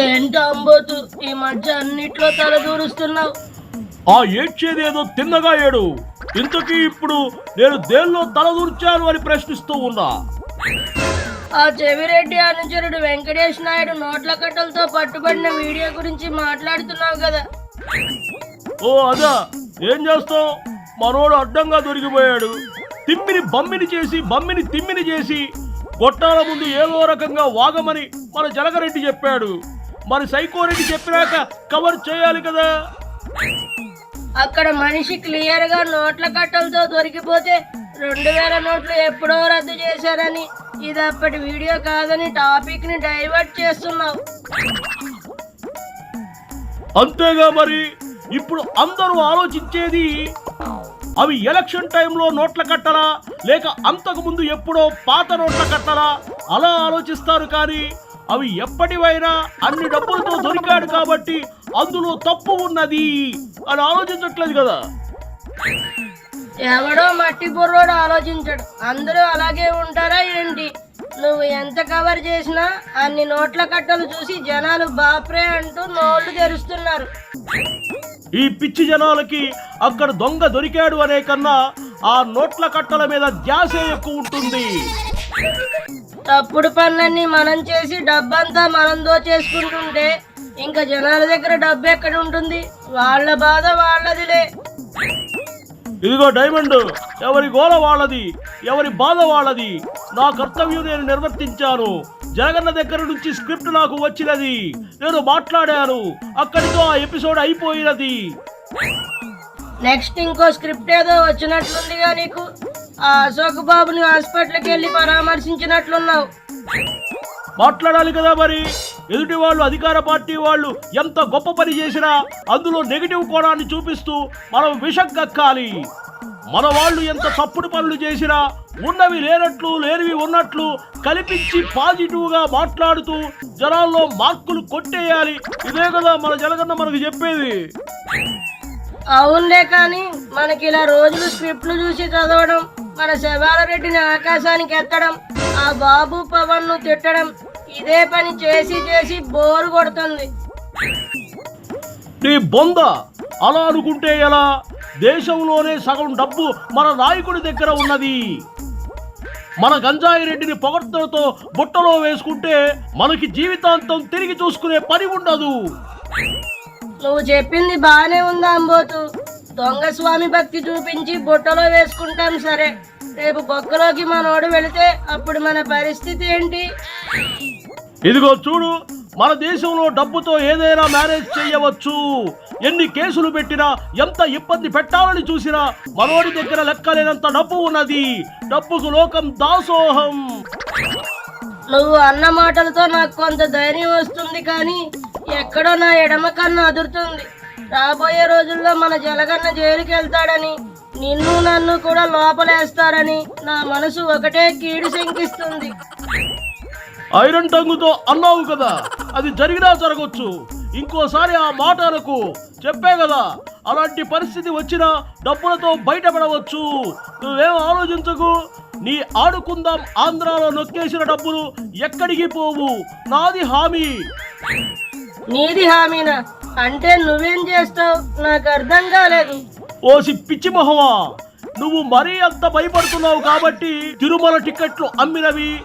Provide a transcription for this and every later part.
ఏంటి అంబోతు ఈ మధ్య అన్నిట్లో తల దూరుస్తున్నావు? ఆ ఏడ్చేదేదో తిన్నగా ఏడు. ఇంతకీ ఇప్పుడు నేను దేనిలో తలదూర్చాను అని ప్రశ్నిస్తూ ఉన్నా. ఆ చెవిరెడ్డి అనుచరుడు వెంకటేష్ నాయుడు నోట్ల కట్టలతో పట్టుబడిన వీడియో గురించి మాట్లాడుతున్నావు కదా. ఓ అదా. ఏం చేస్తాం మనోడు అడ్డంగా దొరికిపోయాడు. తిమ్మిని బమ్మిని చేసి బమ్మిని తిమ్మిని చేసి గొట్టాల ముందు ఏదో రకంగా వాగమని మన జలగరెడ్డి చెప్పాడు. మరి సైకోరెడ్డి చెప్పినాక కవర్ చేయాలి కదా. అక్కడ మనిషి క్లియర్గా నోట్ల కట్టలతో దొరికిపోతే రెండు వేల నోట్లు ఎప్పుడో రద్దు చేశారని. ఇది అప్పటి వీడియో కాదని టాపిక్ని డైవర్ట్ చేస్తున్నావు. అంతేగా మరి ఇప్పుడు అందరూ ఆలోచించేది అవి ఎలక్షన్ టైంలో నోట్ల కట్టరా లేక అంతకు ముందు ఎప్పుడో పాత నోట్ల కట్టరా అలా ఆలోచిస్తారు కానీ అవి ఎప్పటివైనా అన్ని డబ్బులతో దొరికాడు కాబట్టి అందులో తప్పు ఉన్నది అని ఆలోచించట్లేదు కదా. ఎవడో మట్టి బుర్రోడు ఆలోచించడు. అందరూ అలాగే ఉంటారా ఏంటి? నువ్వు ఎంత కవర్ చేసినా అన్ని నోట్ల కట్టలు చూసి జనాలు బాప్రే అంటూ నోళ్ళు తెరుస్తున్నారు. ఈ పిచ్చి జనాలకి అక్కడ దొంగ దొరికాడు అనే కన్నా ఆ నోట్ల కట్టల మీద ధ్యాసే ఎక్కువ ఉంటుంది. తప్పుడు పనులన్నీ మనం చేసి డబ్బంతా మనం దోచేసుకుంటుంటే ఇంకా జనాల దగ్గర డబ్బు ఎక్కడ ఉంటుంది? వాళ్ళ బాధ వాళ్ళదిలే. ఇదిగో డైమండ్ ఎవరి గోల వాళ్ళది ఎవరి బాధ వాళ్ళది. నా కర్తవ్యం నేను నిర్వర్తించాను. జగన్న దగ్గర నుంచి స్క్రిప్ట్ నాకు వచ్చినది. నేను మాట్లాడాను. అక్కడితో ఆ ఎపిసోడ్ అయిపోయినది. నెక్స్ట్ ఇంకో స్క్రిప్ట్ ఏదో వచ్చినట్లుందిగా నీకు. ఆ అశోక్ బాబుని హాస్పిటల్కి వెళ్ళి పరామర్శించినట్లున్నావు. మాట్లాడాలి కదా మరి. ఎదుటి వాళ్ళు అధికార పార్టీ వాళ్ళు ఎంత గొప్ప పని చేసినా అందులో నెగిటివ్ కోణాన్ని చూపిస్తూ మనం విషం కక్కాలి మన వాళ్ళు ఎంత తప్పుడు పనులు చేసినా ఉన్నవి లేనట్లు లేనివి ఉన్నట్లు కల్పించి పాజిటివ్గా మాట్లాడుతూ జనాల్లో మార్కులు కొట్టేయాలి. ఇదే కదా మన జనగన్న మనకు చెప్పేది. అవునులే కానీ మనకి ఇలా రోజులు స్క్రిప్ట్లు చూసి చదవడం మన శవాల రెడ్డిని ఆకాశానికి ఎత్తడం ఆ బాబు పవన్ను తిట్టడం ఇదే పని చేసి చేసి బోరు కొడుతుంది. నీ బొంద అలా అనుకుంటే ఎలా? దేశంలోనే సగం డబ్బు మన నాయకుడి దగ్గర ఉన్నది. మన గంజాయి రెడ్డిని పొగడ్తలతో బుట్టలో వేసుకుంటే మనకి జీవితాంతం తిరిగి చూసుకునే పని ఉండదు. నువ్వు చెప్పింది బానే ఉందా అంబోతు. దొంగ స్వామి భక్తి చూపించి బుట్టలో వేసుకుంటాం సరే. రేపు బొక్కలోకి మనోడు వెళితే అప్పుడు మన పరిస్థితి ఏంటి? ఇదిగో చూడు మన దేశంలో డబ్బుతో ఏదైనా మేనేజ్ చేయవచ్చు. ఎన్ని కేసులు పెట్టినా ఎంత ఇబ్బంది పెట్టాలని చూసినా మనోడి దగ్గర లెక్కలేనంత డబ్బు ఉన్నది. డబ్బుకు లోకం దాసోహం. నువ్వు అన్న మాటలతో నాకు కొంత ధైర్యం వస్తుంది కానీ ఎక్కడో నా ఎడమ కన్ను అదురుతుంది. రాబోయే రోజుల్లో మన జలగన్న జైలుకి వెళ్తాడని నిన్ను నన్ను కూడా లోపలేస్తారని నా మనసు ఒకటే కీడు శంకిస్తుంది. ఐరన్ టంగుతో అన్నావు కదా అది జరిగినా జరగచ్చు. ఇంకోసారి ఆ మాటలకు చెప్పే కదా అలాంటి పరిస్థితి వచ్చినా డబ్బులతో బయటపడవచ్చు. నువ్వేం ఆలోచించకు? నీ ఆడుకుందాం ఆంధ్రాలో నొక్కేసిన డబ్బులు ఎక్కడికి పోవు? నాది హామీ. నీది హామీనా? అంటే నువ్వేం చేస్తావు? నాకు అర్థం కాలేదు. ఓసి పిచ్చి మొహమా? నువ్వు మరీ అంత భయపడుతున్నావు కాబట్టి తిరుమల టికెట్లు అమ్మినవి.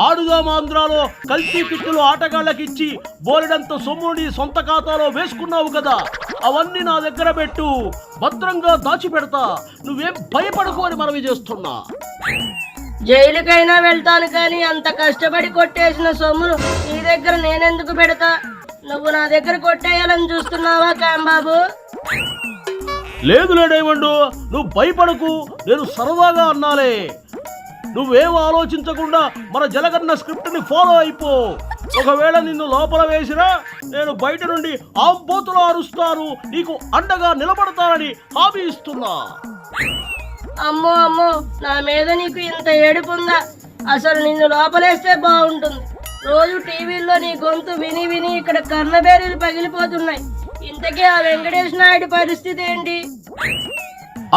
ఆడుదాం ఆంధ్రాలో కల్తీ కిట్టులు ఆటగాళ్ళకిచ్చి బోలెడంత సొమ్ముని సొంత ఖాతాలో వేసుకున్నావు కదా. అవన్నీ నా దగ్గర పెట్టు. భద్రంగా దాచిపెడతా. నువ్వేం భయపడకు అని మనవి చేస్తున్నా. జైలుకైనా వెళ్తాను కానీ అంత కష్టపడి కొట్టేసిన సొమ్మును నీ దగ్గర నేనెందుకు పెడతా? నువ్వు నా దగ్గర కొట్టేయాలని చూస్తున్నావా కాంబాబు? లేదులే డైమండు నువ్వు భయపడకు నేను సరదాగా అన్నాలే. నువ్వేం ఆలోచించకుండా మన జలగన్న స్క్రిప్ట్ని ఫాలో అయిపో. ఒకవేళ నిన్ను లోపల వేసినా నేను బయట నుండి ఆంబోతులు అరుస్తాను నీకు అండగా నిలబడతానని హామీ ఇస్తున్నా. అమ్మో అమ్మో నా మీద నీకు ఇంత ఏడుపు ఉందా? అసలు నిన్ను లోపలేస్తే బాగుంటుంది. రోజు టీవీల్లో నీ గొంతు విని విని ఇక్కడ కర్ణబేరీలు పగిలిపోతున్నాయి. ఇంతకీ ఆ వెంకటేష్ నాయుడు పరిస్థితి ఏంటి?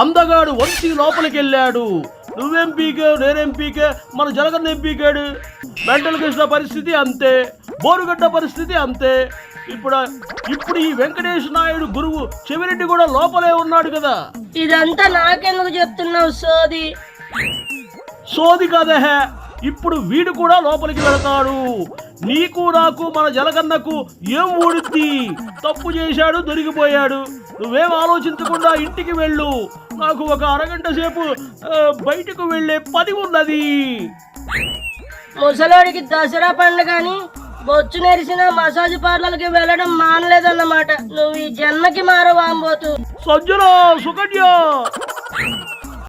అందగాడు వంశీ లోపలికి వెళ్ళాడు నువ్వేం పీకావు నేనేం పీకా మన జలగన్న ఏం పీకాడు? మెంటల్ కేసుల పరిస్థితి అంతే బోరుగడ్డ పరిస్థితి అంతే. ఇప్పుడు ఇప్పుడు ఈ వెంకటేష్ నాయుడు గురువు చెవిరెడ్డి కూడా లోపలే ఉన్నాడు కదా. ఇదంతా నాకెందుకు చెప్తున్నావు సోది? సోది కదహే ఇప్పుడు వీడు కూడా లోపలికి వెళతాడు. నీకు నాకు మన జలగన్నకు ఏం ఊడిద్ది తప్పు చేశాడు దొరికిపోయాడు. నువ్వేం ఆలోచించకుండా ఇంటికి వెళ్ళు. నాకు ఒక అరగంట సేపు బయటకు వెళ్ళే పని ఉన్నది. ముసలోడికి దసరా పండుగని బొచ్చు నెరిసిన మసాజ్ పార్లర్కి వెళ్ళడం మానలేదన్నమాట. నువ్వు ఈ జన్మకి మారవాంబోతు సజ్జన సుకన్య!